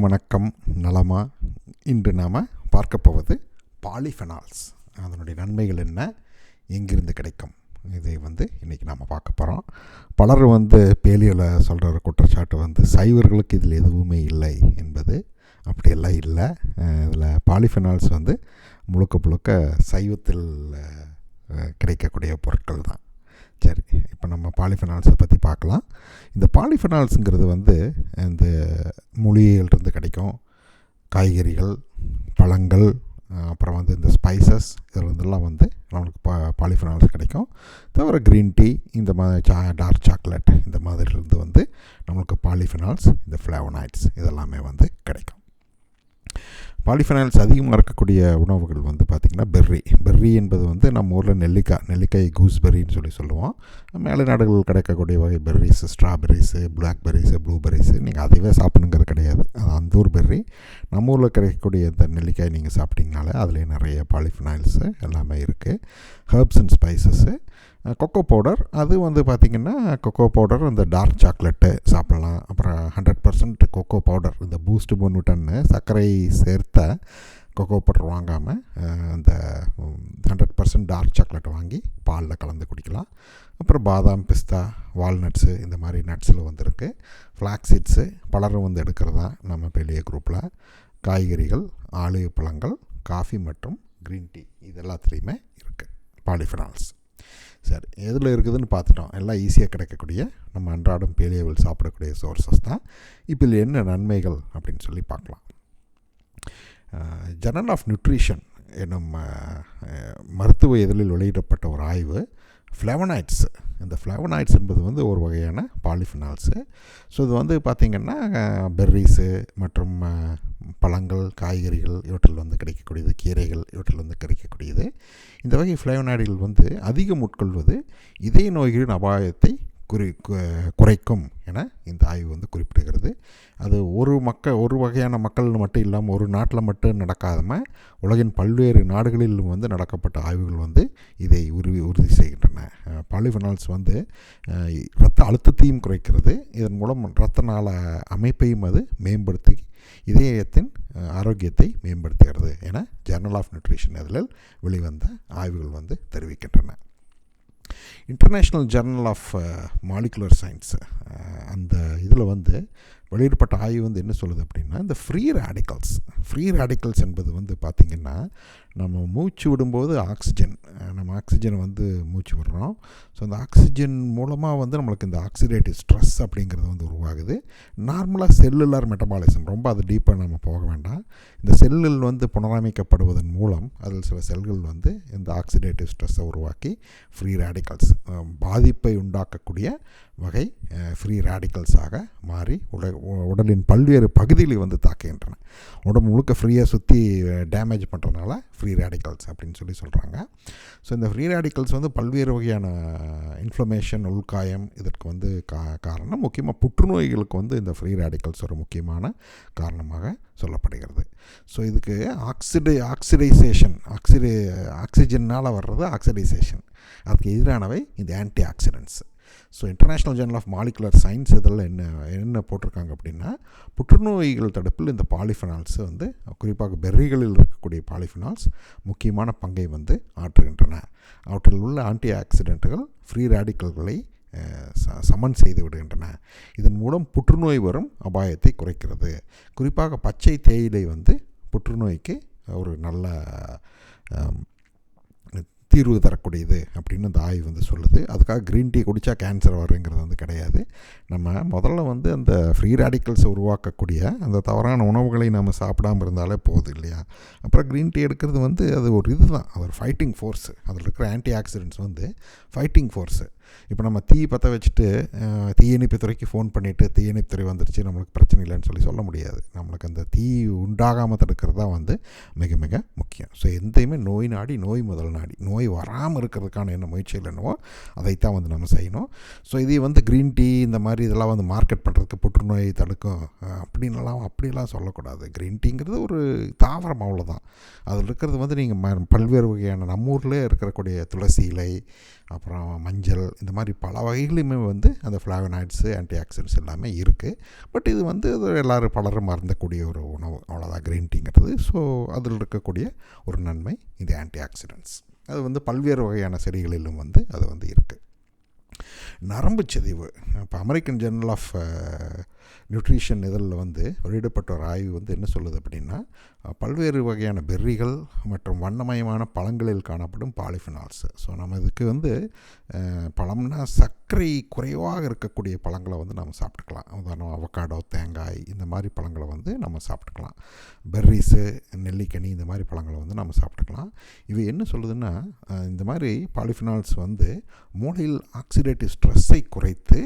அனைவருக்கும் வணக்கம் நலமா? இன்று நாம் பார்க்க போவது பாலிஃபெனால்ஸ். அதனுடைய நன்மைகள் என்ன? எங்கிருந்து கிடைக்கும்? இதை வந்து இன்றைக்கி நாம் பார்க்க போகிறோம் பலர் வந்து பேலியில் சொல்கிற ஒரு குற்றச்சாட்டு வந்து சைவர்களுக்கு இதில் எதுவுமே இல்லை என்பது அப்படியெல்லாம் இல்லை. இதில் பாலிஃபெனால்ஸ் வந்து முழுக்க முழுக்க சைவத்தில் கிடைக்கக்கூடிய பொருட்கள் தான். சரி இப்போ நம்ம பாலிஃபெனால்ஸை பற்றி பார்க்கலாம். இந்த பாலிஃபெனால்ஸுங்கிறது வந்து இந்த மூலிகைகள்ருந்து கிடைக்கும். காய்கறிகள் பழங்கள் அப்புறம் வந்து இந்த ஸ்பைசஸ் இதுலேருந்துலாம் வந்து நம்மளுக்கு பா பாலிஃபெனால்ஸ் கிடைக்கும். தவிர க்ரீன் டீ இந்த மாதிரி சா டார்க் சாக்லேட் இந்த மாதிரிலேருந்து வந்து நம்மளுக்கு பாலிஃபெனால்ஸ் இந்த ஃப்ளேவனாய்ட்ஸ் இதெல்லாமே வந்து கிடைக்கும். பாலிஃபெனால்ஸ் அதிகமாக இருக்கக்கூடிய உணவுகள் வந்து பார்த்திங்கன்னா பெர்ரி பெர்ரி என்பது வந்து நம்ம ஊரில் நெல்லிக்காய் நெல்லிக்காய் கூஸ்பெர்ரின்னு சொல்லி சொல்லுவோம். மேலை நாடுகளில் கிடைக்கக்கூடிய வகை பெர்ரிஸு ஸ்ட்ராபெர்ரிஸு பிளாக்பெர்ரிஸு ப்ளூபெர்ரிஸு நீங்கள் அதுவே சாப்பிடுங்கிறது கிடையாது. அது அந்த ஊர் பெர்ரி நம்ம ஊரில் கிடைக்கக்கூடிய இந்த நெல்லிக்காய் நீங்கள் சாப்பிட்டீங்கனாலே அதிலே நிறைய பாலிஃபினாயில்ஸு எல்லாமே இருக்குது herbs and spices cocoa powder அது வந்து பார்த்திங்கன்னா கொக்கோ பவுடர் இந்த டார்க் சாக்லேட்டு சாப்பிடலாம். அப்புறம் ஹண்ட்ரட் பர்சன்ட் கொக்கோ பவுடர் இந்த பூஸ்ட் பொன்னுட்டன்னு சர்க்கரை சேர்த்த கொக்கோ பவுடர் வாங்காமல் அந்த ஹண்ட்ரட் பர்சன்ட் டார்க் சாக்லேட் வாங்கி பாலில் கலந்து குடிக்கலாம். அப்புறம் பாதாம் பிஸ்தா வால்நட்ஸு இந்த மாதிரி நட்ஸில் வந்துருக்கு. ஃப்ளாக்ஸீட்ஸு பலரும் வந்து எடுக்கிறதா நம்ம பெரிய குரூப்பில் காய்கறிகள் ஆலிவ் பழங்கள் காஃபி மற்றும் க்ரீன் டீ இது எல்லாத்துலேயுமே இருக்குது பாலிஃபினால்ஸ் சரி எதில் இருக்குதுன்னு பார்த்துட்டோம். எல்லாம் ஈஸியாக கிடைக்கக்கூடிய நம்ம அன்றாடம் பேலியபிள் சாப்பிடக்கூடிய சோர்சஸ் தான். இப்போ இதில் என்ன நன்மைகள் அப்படின்னு சொல்லி பார்க்கலாம். ஜர்னல் ஆஃப் நியூட்ரிஷன் என்னும் மருத்துவ இதழில் வெளியிடப்பட்ட ஒரு ஆய்வு ஃப்ளவனாய்ட்ஸ் இந்த ஃப்ளவனாய்ட்ஸ் என்பது வந்து ஒரு வகையான பாலிஃபினால்ஸு ஸோ இது வந்து பார்த்திங்கன்னா பெர்ரிஸு மற்றும் பழங்கள் காய்கறிகள் இவற்றில் வந்து கிடைக்கக்கூடியது கீரைகள் இவற்றில் வந்து கிடைக்கக்கூடியது. இந்த வகை ஃப்ளேவனாய்டுகள் வந்து அதிகம் உட்கொள்வது இதய நோய்களின் அபாயத்தை குறி குறைக்கும் என இந்த ஆய்வு வந்து குறிப்பிடுகிறது. அது ஒரு மக்கள் ஒரு வகையான மக்கள் மட்டும் இல்லாமல் ஒரு நாட்டில் மட்டும் நடக்காமல் உலகின் பல்வேறு நாடுகளிலும் வந்து நடக்கப்பட்ட ஆய்வுகள் வந்து இதை உறுதி உறுதி செய்கின்றன. பாலிஃபெனால்ஸ் வந்து இரத்த அழுத்தத்தையும் குறைக்கிறது. இதன் மூலம் இரத்த நாள அமைப்பையும் அது மேம்படுத்தி இதயத்தின் ஆரோக்கியத்தை மேம்படுத்துகிறது என ஜர்னல் ஆஃப் நியூட்ரிஷன் இதில் வெளிவந்த ஆய்வுகள் வந்து தெரிவிக்கின்றன. International journal of molecular science அந்த இதில் வந்து வெளியிடப்பட்ட ஆய்வு வந்து என்ன சொல்லுது அப்படின்னா இந்த ஃப்ரீ ரேடிக்கல்ஸ் ஃப்ரீ ரேடிக்கல்ஸ் என்பது வந்து பார்த்திங்கன்னா நம்ம மூச்சு விடும்போது ஆக்சிஜன் நம்ம ஆக்சிஜனை வந்து மூச்சு விடுறோம். ஸோ அந்த ஆக்சிஜன் மூலமாக வந்து நம்மளுக்கு இந்த ஆக்சிடேட்டிவ் ஸ்ட்ரெஸ் அப்படிங்கிறது வந்து உருவாகுது. நார்மலாக செல்லுலார் மெட்டபாலிசம் ரொம்ப அது டீப்பாக நம்ம போக வேண்டாம். இந்த செல்லில் வந்து புனரமைக்கப்படுவதன் மூலம் அதில் சில செல்கள் வந்து இந்த ஆக்சிடேட்டிவ் ஸ்ட்ரெஸ்ஸை உருவாக்கி ஃப்ரீ ரேடிக்கல்ஸ் பாதிப்பை உண்டாக்கக்கூடிய வகை ஃப்ரீ ரேடிக்கல்ஸாக மாறி உட உடலின் பல்வேறு பகுதிகளை வந்து தாக்குகின்றன. உடம்பு முழுக்க ஃப்ரீயாக சுற்றி டேமேஜ் பண்ணுறதுனால ஃப்ரீ ரேடிக்கல்ஸ் அப்படின்னு சொல்லி சொல்கிறாங்க ஸோ இந்த ஃப்ரீ ரேடிக்கல்ஸ் வந்து பல்வேறு வகையான இன்ஃப்ளமேஷன் உள்காயம் இதற்கு வந்து கா காரணம். முக்கியமாக புற்றுநோய்களுக்கு வந்து இந்த ஃப்ரீ ரேடிக்கல்ஸ் ஒரு முக்கியமான காரணமாக சொல்லப்படுகிறது. ஸோ இதுக்கு ஆக்சிடை ஆக்சிடைசேஷன் ஆக்சிடை ஆக்சிஜனால் வர்றது ஆக்சிடைசேஷன் அதுக்கு எதிரானவை இந்த antioxidants so international journal of molecular science இதில் என்ன என்ன போட்டிருக்காங்க அப்படின்னா புற்றுநோய்கள் தடுப்பில் இந்த பாலிஃபினால்ஸ் வந்து குறிப்பாக பெர்ரிகளில் இருக்கக்கூடிய பாலிஃபினால்ஸ் முக்கியமான பங்கை வந்து ஆற்றுகின்றன. அவற்றில் உள்ள ஆன்டி ஆக்சிடென்ட்டுகள் ஃப்ரீ ரேடிக்கல்களை ச- சமன் செய்து விடுகின்றன. இதன் மூலம் புற்றுநோய் வரும் அபாயத்தை குறைக்கிறது. குறிப்பாக பச்சை தேயிலை வந்து புற்றுநோய்க்கு ஒரு நல்ல தீர்வு தரக்கூடியது அப்படின்னு அந்த ஆய்வு வந்து சொல்லுது. அதுக்காக க்ரீன் டீ குடித்தா கேன்சர் வருங்கிறது வந்து கிடையாது. நம்ம முதல்ல வந்து அந்த ஃப்ரீ ராடிக்கல்ஸை உருவாக்கக்கூடிய அந்த தவறான உணவுகளை நம்ம சாப்பிடாம இருந்தாலே போதும் இல்லையா? அப்புறம் க்ரீன் டீ எடுக்கிறது வந்து அது ஒரு இதுதான். அது ஒரு ஃபைட்டிங் ஃபோர்ஸு அதில் இருக்கிற ஆன்டி ஆக்சிடென்ட்ஸ் வந்து ஃபைட்டிங் ஃபோர்ஸு இப்போ நம்ம தீ பற்ற வச்சுட்டு தீயணைப்பு துறைக்கு ஃபோன் பண்ணிவிட்டு தீயணைப்பு துறை வந்துருச்சு நம்மளுக்கு பிரச்சனை இல்லைன்னு சொல்லி சொல்ல முடியாது. நம்மளுக்கு அந்த தீ உண்டாகாமல் தடுக்கிறது தான் வந்து மிக மிக முக்கியம். ஸோ எந்தையுமே நோய் நாடி நோய் முதல் நாடி நோய் நோய் வராமல் இருக்கிறதுக்கான என்ன முயற்சிகள் என்னவோ அதைத்தான் வந்து நம்ம செய்யணும். ஸோ இது வந்து க்ரீன் டீ இந்த மாதிரி இதெல்லாம் வந்து மார்க்கெட் பண்ணுறதுக்கு புற்றுநோய் தடுக்கும் அப்படின்லாம் அப்படிலாம் சொல்லக்கூடாது. க்ரீன் டீங்கிறது ஒரு தாவரம் அவ்வளோதான் அதில் இருக்கிறது வந்து நீங்கள் ம பல்வேறு வகையான நம்ம ஊரில் இருக்கக்கூடிய துளசி இலை அப்புறம் மஞ்சள் இந்த மாதிரி பல வகைகளுமே வந்து அந்த ஃப்ளாவனாய்ட்ஸு ஆன்டி ஆக்சிடென்ட்ஸ் எல்லாமே இருக்குது பட் இது வந்து அது எல்லோரும் பலரும் மறந்தக்கூடிய ஒரு உணவு. அவ்வளோதான் க்ரீன் டீங்கிறது ஸோ அதில் இருக்கக்கூடிய ஒரு நன்மை இந்த ஆன்டி ஆக்சிடென்ட்ஸ் அது வந்து பல்வேறு வகையான செடிகளிலும் வந்து அது வந்து இருக்குது நரம்பு சிதைவு இப்போ அமெரிக்கன் ஜேர்னல் ஆஃப் நியூட்ரிஷன் இதழில் வந்து வெளியிடப்பட்ட ஒரு ஆய்வு வந்து என்ன சொல்லுது அப்படின்னா பல்வேறு வகையான பெர்ரிகள் மற்றும் வண்ணமயமான பழங்களில் காணப்படும் பாலிஃபினால்ஸ். ஸோ நம்ம இதுக்கு வந்து பழம்னா சர்க்கரை குறைவாக இருக்கக்கூடிய பழங்களை வந்து நம்ம சாப்பிட்டுக்கலாம். உதாரணம் அவக்காடோ தேங்காய் இந்த மாதிரி பழங்களை வந்து நம்ம சாப்பிட்டுக்கலாம். பெர்ரிஸு நெல்லிக்கனி இந்த மாதிரி பழங்களை வந்து நம்ம சாப்பிட்டுக்கலாம். இவை என்ன சொல்லுதுன்னா இந்த மாதிரி பாலிஃபினால்ஸ் வந்து மூளையில் ஆக்சிடேட்டிவ் ஸ்ட்ரெஸ்ஸை குறைத்து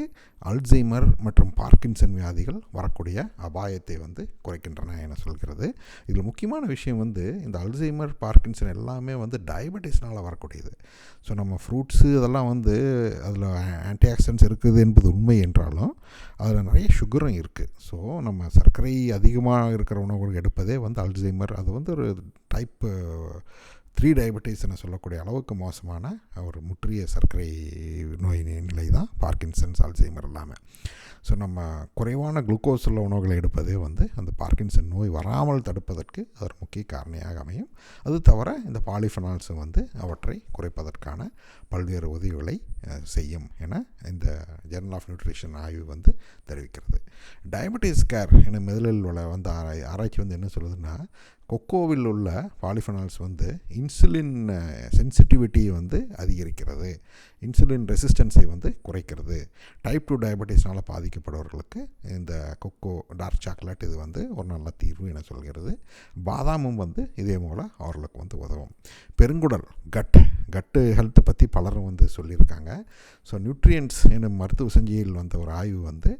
அல்சைமர் மற்றும் பார்க்கின்சன் வியாதிகள் வரக்கூடிய அபாயத்தை வந்து குறைக்கின்றன என சொல்கிறது. இதில் முக்கியமான விஷயம் வந்து இந்த அல்சைமர் பார்க்கின்சன் எல்லாமே வந்து டயபெட்டிஸ்னால் வரக்கூடியது. ஸோ நம்ம ஃப்ரூட்ஸு அதெல்லாம் வந்து அதில் ஆன்டி ஆக்சிடென்ட்ஸ் இருக்குது என்பது உண்மை என்றாலும் அதில் நிறைய சுகரும் இருக்குது. ஸோ நம்ம சர்க்கரை அதிகமாக இருக்கிற உணவுகள் எடுப்பதே வந்து அல்சைமர். அது வந்து ஒரு டைப்பு த்ரீ டயபெட்டிஸ் சொல்லக்கூடிய அளவுக்கு மோசமான ஒரு முற்றிய சர்க்கரை நோய் நிலை தான் பார்க்கின்சன்ஸ் அல்சைமர் இல்லாமல் ஸோ நம்ம குறைவான குளுக்கோஸ் உள்ள உணவுகளை எடுப்பதே வந்து அந்த பார்க்கின்சன் நோய் வராமல் தடுப்பதற்கு அது ஒரு முக்கிய காரணியாக அமையும். அது தவிர இந்த பாலிஃபனால்ஸும் வந்து அவற்றை குறைப்பதற்கான பல்வேறு உதவிகளை செய்யும் என இந்த ஜெர்னல் ஆஃப் நியூட்ரிஷன் ஆய்வு வந்து தெரிவிக்கிறது. டயபெட்டிஸ் கேர் என முதலில் உள்ள வந்து ஆராய் ஆராய்ச்சி வந்து என்ன சொல்லுதுன்னா கொக்கோவில் உள்ள பாலிஃபனால்ஸ் வந்து இன்சுலின் சென்சிட்டிவிட்டியை வந்து அதிகரிக்கிறது. இன்சுலின் ரெசிஸ்டன்ஸை வந்து குறைக்கிறது. டைப் டூ டயபெட்டிஸ்னால் பாதிக்கப்படுபவர்களுக்கு இந்த கொக்கோ டார்க் சாக்லேட் இது வந்து ஒரு நல்ல தீர்வு என சொல்கிறது. பாதாமும் வந்து இதே போல் அவர்களுக்கு வந்து உதவும். பெருங்குடல் கட் கட்டு ஹெல்த்தை பற்றி பலரும் வந்து சொல்லியிருக்காங்க. ஸோ நியூட்ரியன்ஸ் எனும் மருத்துவ செஞ்சியில் வந்த ஒரு ஆய்வு வந்து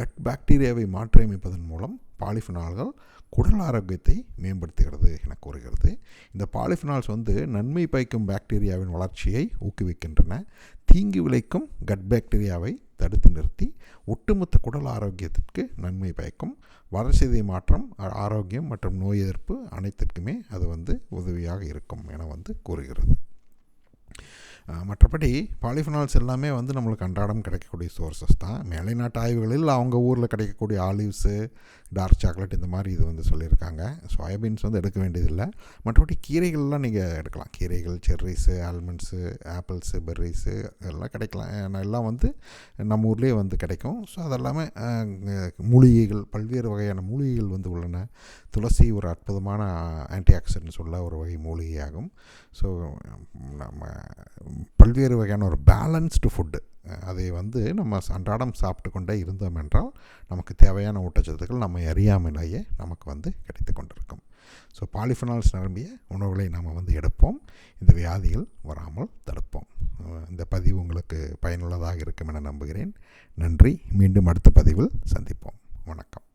கட் பாக்டீரியாவை மாற்றியமைப்பதன் மூலம் பாலிஃபினால்கள் குடல் ஆரோக்கியத்தை மேம்படுத்துகிறது என கூறுகிறது. இந்த பாலிஃபினால்ஸ் வந்து நன்மை பயக்கும் பாக்டீரியாவின் வளர்ச்சியை ஊக்குவிக்கின்றன. தீங்கு விளைக்கும் கட் பாக்டீரியாவை தடுத்து நிறுத்தி ஒட்டுமொத்த குடல் ஆரோக்கியத்திற்கு நன்மை பயக்கும். வளர்ச்சிதை மாற்றம் ஆரோக்கியம் மற்றும் நோய் எதிர்ப்பு அனைத்திற்குமே அது வந்து உதவியாக இருக்கும் என வந்து கூறுகிறது. மற்றபடி பாலிஃபினால்ஸ் எல்லாமே வந்து நம்மளுக்கு அன்றாடம் கிடைக்கக்கூடிய சோர்சஸ் தான். மேலை நாட்டு ஆய்வுகளில் அவங்க ஊரில் கிடைக்கக்கூடிய ஆலிவ்ஸு டார்க் சாக்லேட் இந்த மாதிரி இது வந்து சொல்லியிருக்காங்க. சோயாபீன்ஸ் வந்து எடுக்க வேண்டியதில்லை. மற்றபடி கீரைகள்லாம் நீங்கள் எடுக்கலாம். கீரைகள் செர்ரிஸு ஆல்மண்ட்ஸு ஆப்பிள்ஸு பெர்ரிஸு எல்லாம் கிடைக்கலாம். எல்லாம் வந்து நம்ம ஊர்லேயே வந்து கிடைக்கும். ஸோ அதெல்லாமே மூலிகைகள் பல்வேறு வகையான மூலிகைகள் வந்து உள்ளன. துளசி ஒரு அற்புதமான ஆன்டி ஆக்சிடென்ட்ஸ் உள்ள ஒரு வகை மூலிகையாகும். ஸோ நம்ம பல்வேறு வகையான ஒரு பேலன்ஸ்டு ஃபுட்டு அதை வந்து நம்ம அன்றாடம் சாப்பிட்டு கொண்டே இருந்தோம் என்றால் நமக்கு தேவையான ஊட்டச்சத்துக்கள் நம்ம அறியாமலேயே நமக்கு வந்து கிடைத்து கொண்டிருக்கும். ஸோ பாலிஃபனால்ஸ் நிரம்பிய உணவுகளை நாம் வந்து எடுப்போம். இந்த வியாதிகள் வராமல் தடுப்போம். இந்த பதிவு உங்களுக்கு பயனுள்ளதாக இருக்கும் என நம்புகிறேன். நன்றி. மீண்டும் அடுத்த பதிவில் சந்திப்போம். வணக்கம்.